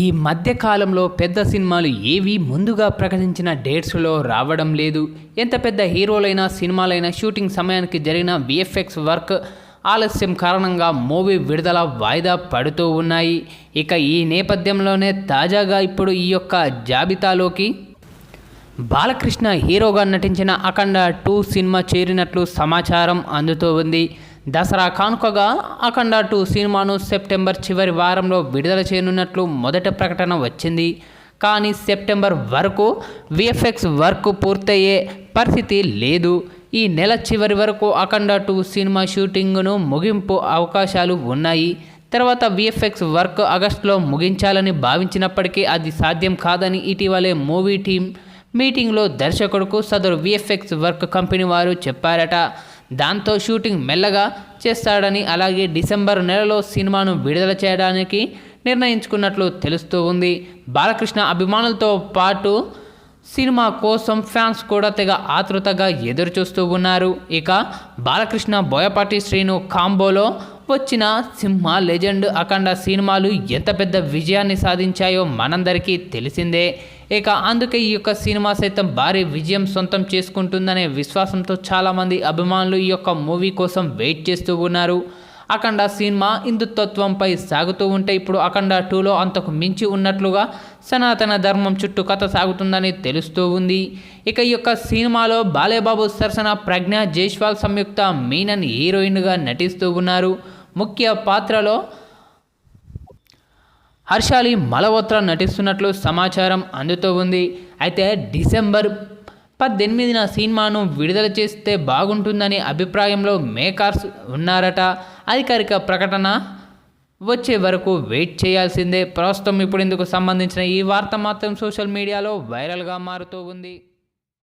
ఈ మధ్యకాలంలో పెద్ద సినిమాలు ఏవి ముందుగా ప్రకటించిన డేట్స్లో రావడం లేదు. ఎంత పెద్ద హీరోలైనా సినిమాలైనా షూటింగ్ సమయానికి జరిగిన విఎఫ్ఎక్స్ వర్క్ ఆలస్యం కారణంగా మూవీ విడుదల వాయిదా పడుతూ ఉన్నాయి. ఇక ఈ నేపథ్యంలోనే తాజాగా ఇప్పుడు ఈ యొక్క జాబితాలోకి బాలకృష్ణ హీరోగా నటించిన అఖండ టూ సినిమా చేరినట్లు సమాచారం అందుతూ ఉంది. దసరా కానుకగా అఖండ టూ సినిమాను సెప్టెంబర్ చివరి వారంలో విడుదల చేయనున్నట్లు మొదట ప్రకటన వచ్చింది. కానీ సెప్టెంబర్ వరకు విఎఫ్ఎక్స్ వర్క్ పూర్తయ్యే పరిస్థితి లేదు. ఈ నెల చివరి వరకు అఖండ టూ సినిమా షూటింగ్ను ముగింపు అవకాశాలు ఉన్నాయి. తర్వాత విఎఫ్ఎక్స్ వర్క్ ఆగస్టులో ముగించాలని భావించినప్పటికీ అది సాధ్యం కాదని ఇటీవలే మూవీ టీం మీటింగ్లో దర్శకుడుకు సదరు విఎఫ్ఎక్స్ వర్క్ కంపెనీ వారు చెప్పారట. దాంతో షూటింగ్ మెల్లగా చేస్తాడని అలాగే డిసెంబర్ నెలలో సినిమాను విడుదల చేయడానికి నిర్ణయించుకున్నట్లు తెలుస్తూ ఉంది. బాలకృష్ణ అభిమానులతో పాటు సినిమా కోసం ఫ్యాన్స్ కూడా తెగ ఆతృతగా ఎదురు చూస్తూ ఉన్నారు. ఇక బాలకృష్ణ బోయపాటి శ్రీను కాంబోలో వచ్చిన సింహ లెజెండ్. అఖండ సినిమాలు ఎంత పెద్ద విజయాన్ని సాధించాయో మనందరికీ తెలిసిందే. ఇక అందుకే ఈ యొక్క సినిమా సైతం భారీ విజయం సొంతం చేసుకుంటుందనే విశ్వాసంతో చాలామంది అభిమానులు ఈ యొక్క మూవీ కోసం వెయిట్ చేస్తూ ఉన్నారు. అఖండ సినిమా హిందుత్వంపై సాగుతూ ఉంటే ఇప్పుడు అఖండ టూలో అంతకు మించి ఉన్నట్లుగా సనాతన ధర్మం చుట్టూ కథ సాగుతుందని తెలుస్తూ ఉంది. ఇక ఈ యొక్క సినిమాలో బాలేబాబు సరసన ప్రజ్ఞ జైష్వాల్ సంయుక్త మీనన్ హీరోయిన్గా నటిస్తూ ఉన్నారు. ముఖ్య పాత్రలో హర్షాలి మలహోత్రా నటిస్తున్నట్లు సమాచారం అందుతూ ఉంది. అయితే డిసెంబర్ పద్దెనిమిదిన సినిమాను విడుదల చేస్తే బాగుంటుందనే అభిప్రాయంలో మేకర్స్ ఉన్నారట. అధికారిక ప్రకటన వచ్చే వరకు వెయిట్ చేయాల్సిందే. ప్రస్తుతం ఇప్పుడు ఇందుకు సంబంధించిన ఈ వార్త మాత్రం సోషల్ మీడియాలో వైరల్గా మారుతూ ఉంది.